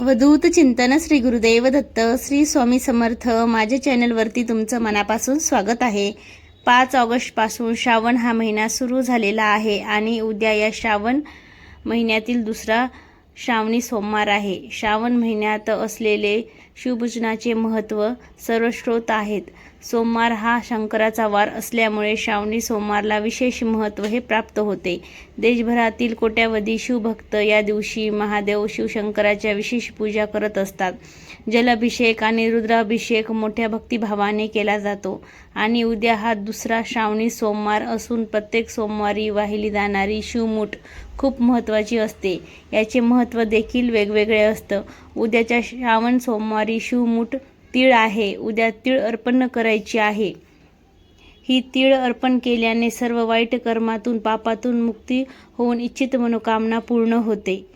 अवधूत चिंतन श्री गुरुदेव दत्त श्री स्वामी समर्थ माझ्या चॅनलवरती तुमचं मनापासून स्वागत आहे. पाच ऑगस्टपासून श्रावण हा महिना सुरू झालेला आहे आणि उद्या या श्रावण महिन्यातील दुसरा श्रावणी सोमवार आहे. श्रावण महिन्यात असलेले शिवपूजनाचे महत्त्व सर्वश्रोत आहेत. सोमवार हा शंकराचा वार असल्यामुळे श्रावणी सोमवारला विशेष महत्त्व हे प्राप्त होते. देशभरातील कोट्यावधी शिवभक्त या दिवशी महादेव शिवशंकराच्या विशेष पूजा करत असतात. जलाभिषेक आणि रुद्राभिषेक मोठ्या भक्तिभावाने केला जातो आणि उद्या हा दुसरा श्रावणी सोमवार असून प्रत्येक सोमवारी वाहिली जाणारी शिवमूठ खूप महत्त्वाची असते. याचे महत्त्व देखील वेगवेगळे असतं. उद्याच्या श्रावण सोमवारी शिवमूठ तीळ आहे. उद्या तीळ अर्पण करायची आहे. ही तीळ अर्पण केल्याने सर्व वाईट कर्मातून पापातून मुक्ती होऊन इच्छित मनोकामना पूर्ण होते.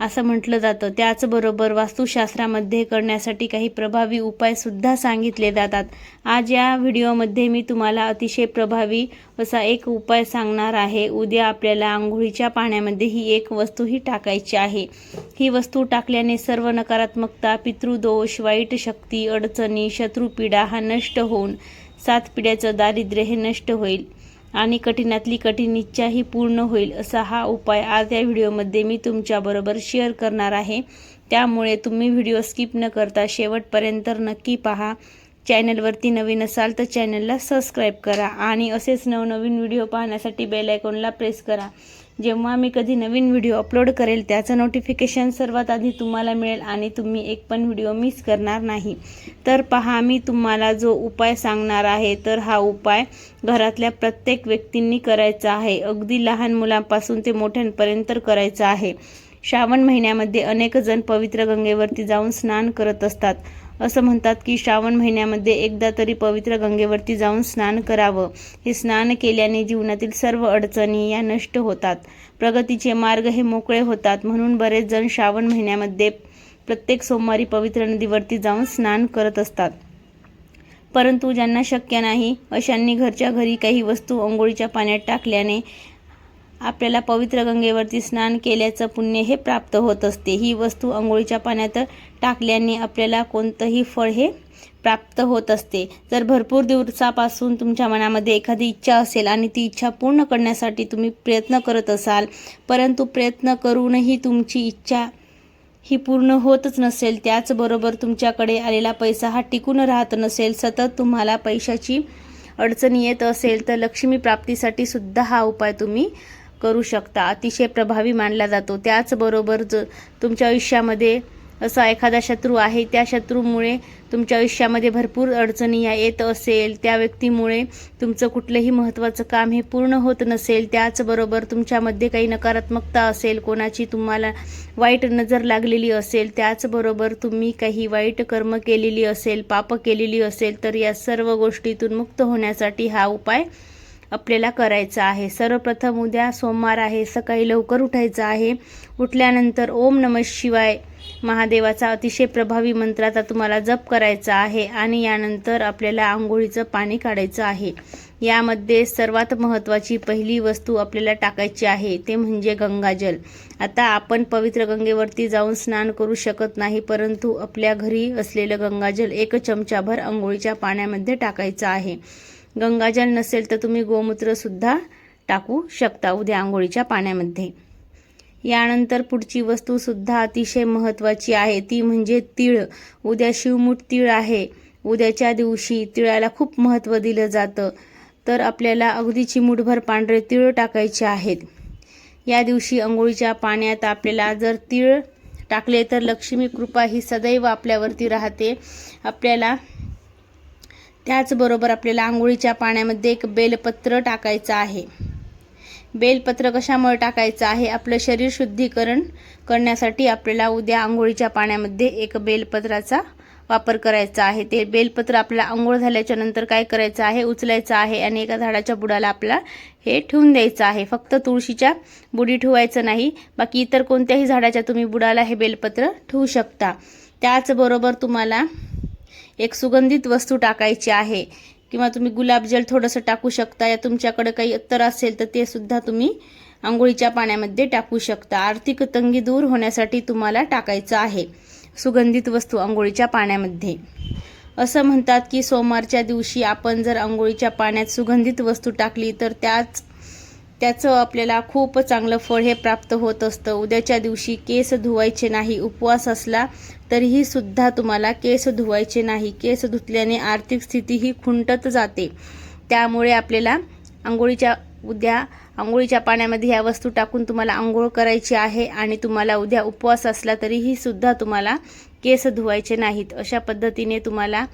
असं म्हटलं जातं. त्याचबरोबर वास्तुशास्त्रामध्ये करण्यासाठी काही प्रभावी उपायसुद्धा सांगितले जातात. आज या व्हिडिओमध्ये मी तुम्हाला अतिशय प्रभावी असा एक उपाय सांगणार आहे. उद्या आपल्याला आंघोळीच्या पाण्यामध्ये ही एक वस्तू ही टाकायची आहे. ही वस्तू टाकल्याने सर्व नकारात्मकता पितृदोष वाईट शक्ती अडचणी शत्रुपीडा हा नष्ट होऊन सात पिढ्याचं दारिद्र्य हे नष्ट होईल. आणि कठीणातली कठीण इच्छाही पूर्ण होईल असा हा उपाय आज या व्हिडिओमध्ये मी तुमच्याबरोबर शेअर करणार आहे. त्यामुळे तुम्ही व्हिडिओ स्किप न करता शेवटपर्यंत नक्की पहा. चॅनलवरती नवीन असाल तर चॅनलला सबस्क्राईब करा आणि असेच नवनवीन व्हिडिओ पाहण्यासाठी बेल आयकॉनला प्रेस करा. जेव्हा मी कधी नवीन व्हिडिओ अपलोड करेल त्याचं नोटिफिकेशन सर्वात आधी तुम्हाला मिळेल आणि तुम्ही एक पण व्हिडिओ मिस करणार नाही. तर पहा मी तुम्हाला जो उपाय सांगणार आहे तर हा उपाय घरातल्या प्रत्येक व्यक्तींनी करायचा आहे. अगदी लहान मुलांपासून ते मोठ्यांपर्यंत करायचा आहे. श्रावण महिन्यामध्ये अनेक जण पवित्र गंगेवरती जाऊन स्नान करत असतात. असं म्हणतात की श्रावण महिन्यामध्ये एकदा तरी पवित्र गंगेवरती जाऊन स्नान करावं. हे स्नान केल्याने जीवनातील सर्व अडचणी या नष्ट होतात. प्रगतीचे मार्ग हे मोकळे होतात. म्हणून बरेच जण श्रावण महिन्यामध्ये प्रत्येक सोमवारी पवित्र नदीवरती जाऊन स्नान करत असतात. परंतु ज्यांना शक्य नाही अशांनी घरच्या घरी काही वस्तू अंघोळीच्या पाण्यात टाकल्याने आपल्याला पवित्र गंगेवरती स्नान केल्याचं पुण्य हे प्राप्त होत असते. ही वस्तू आंघोळीच्या पाण्यात टाकल्याने आपल्याला कोणतंही फळ हे प्राप्त होत असते. जर भरपूर दिवसापासून तुमच्या मनामध्ये एखादी इच्छा असेल आणि ती इच्छा पूर्ण करण्यासाठी तुम्ही प्रयत्न करत असाल परंतु प्रयत्न करूनही तुमची इच्छा ही पूर्ण होतच नसेल त्याचबरोबर तुमच्याकडे आलेला पैसा हा टिकून राहत नसेल सतत तुम्हाला पैशाची अडचण येत असेल तर लक्ष्मी प्राप्तीसाठी सुद्धा हा उपाय तुम्ही करू शकता. अतिशय प्रभावी मानला जातो. त्याचबरोबर ज तुमच्या आयुष्यामध्ये असा एखादा शत्रू आहे त्या शत्रूमुळे तुमच्या आयुष्यामध्ये भरपूर अडचणी या येत असेल त्या व्यक्तीमुळे तुमचं कुठलंही महत्त्वाचं काम हे पूर्ण होत नसेल त्याचबरोबर तुमच्यामध्ये काही नकारात्मकता असेल कोणाची तुम्हाला वाईट नजर लागलेली असेल त्याचबरोबर तुम्ही काही वाईट कर्म केलेली असेल पाप केलेली असेल तर या सर्व गोष्टीतून मुक्त होण्यासाठी हा उपाय आपल्याला करायचं आहे. सर्वप्रथम उद्या सोमवार आहे. सकाळी लवकर उठायचं आहे. उठल्यानंतर ओम नम शिवाय महादेवाचा अतिशय प्रभावी मंत्राचा तुम्हाला जप करायचा आहे आणि यानंतर आपल्याला आंघोळीचं पाणी काढायचं आहे. यामध्ये सर्वात महत्त्वाची पहिली वस्तू आपल्याला टाकायची आहे ते म्हणजे गंगाजल. आता आपण पवित्र गंगेवरती जाऊन स्नान करू शकत नाही परंतु आपल्या घरी असलेलं गंगाजल एक चमचाभर आंघोळीच्या पाण्यामध्ये टाकायचं आहे. गंगाजल नसेल तर तुम्ही गोमूत्रसुद्धा टाकू शकता उद्या आंघोळीच्या पाण्यामध्ये. यानंतर पुढची वस्तूसुद्धा अतिशय महत्त्वाची आहे. ती म्हणजे तीळ. उद्या शिवमूठ तीळ आहे. उद्याच्या दिवशी तिळाला खूप महत्त्व दिलं जातं. तर आपल्याला अगदी चिमूटभर पांढरे तीळ टाकायचे आहेत. या दिवशी अंघोळीच्या पाण्यात आपल्याला जर तीळ टाकले तर लक्ष्मी कृपा ही सदैव आपल्यावरती राहते. आपल्याला त्याचबरोबर आपल्याला आंघोळीच्या पाण्यामध्ये एक बेलपत्र टाकायचं आहे. बेलपत्र कशामुळे टाकायचं आहे? आपलं शरीर शुद्धीकरण करण्यासाठी आपल्याला उद्या आंघोळीच्या पाण्यामध्ये एक बेलपत्राचा वापर करायचा आहे. ते बेलपत्र आपल्याला आंघोळ झाल्याच्यानंतर काय करायचं आहे? उचलायचं आहे आणि एका झाडाच्या बुडाला आपल्याला हे ठेवून द्यायचं आहे. फक्त तुळशीच्या बुडी ठेवायचं नाही बाकी इतर कोणत्याही झाडाच्या तुम्ही बुडाला हे बेलपत्र ठेवू शकता. त्याचबरोबर तुम्हाला एक सुगंधित वस्तू टाकायची आहे. किंवा तुम्ही गुलाबजल थोडंसं टाकू शकता. या तुमच्याकडे काही अत्तर असेल तर ते सुद्धा तुम्ही आंघोळीच्या पाण्यामध्ये टाकू शकता. आर्थिक तंगी दूर होण्यासाठी तुम्हाला टाकायचं आहे. सुगंधित वस्तू आंघोळीच्या पाण्यामध्ये. असं म्हणतात की सोमवारच्या दिवशी आपण जर आंघोळीच्या पाण्यात सुगंधित वस्तू टाकली तर त्याच त्याचं आपल्याला खूप चांगलं फळ हे प्राप्त होत असतं. उद्याच्या दिवशी केस धुवायचे नाही उपवास असला तरीही सुद्धा तुम्हाला केस धुवायचे नाही. केस धुतल्याने आर्थिक स्थिती ही खुंटत जाते. त्यामुळे आपल्याला आंघोळीच्या उद्या आंघोळीच्या पाण्यामध्ये ह्या वस्तू टाकून तुम्हाला आंघोळ करायची आहे आणि तुम्हाला उद्या उपवास असला तरीही सुद्धा तुम्हाला केस धुवायचे नाहीत. अशा पद्धतीने तुम्हाला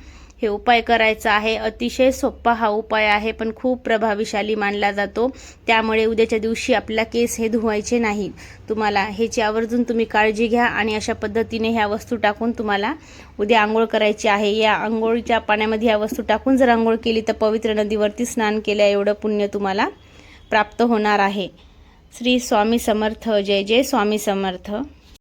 हे उपाय करायचा आहे. अतिशय सोपा हा उपाय आहे पण खूप प्रभावीशाली मानला जातो. त्यामुळे उद्याच्या दिवशी आपला केस हे धुवायचे नाही. तुम्हाला ह्याची आवर्जून तुम्ही काळजी घ्या आणि अशा पद्धतीने ह्या वस्तू टाकून तुम्हाला उद्या आंघोळ करायची आहे. या आंघोळीच्या पाण्यामध्ये ह्या वस्तू टाकून जर आंघोळ केली तर पवित्र नदीवरती स्नान केल्या एवढं पुण्य तुम्हाला प्राप्त होणार आहे. श्री स्वामी समर्थ. जय जय स्वामी समर्थ.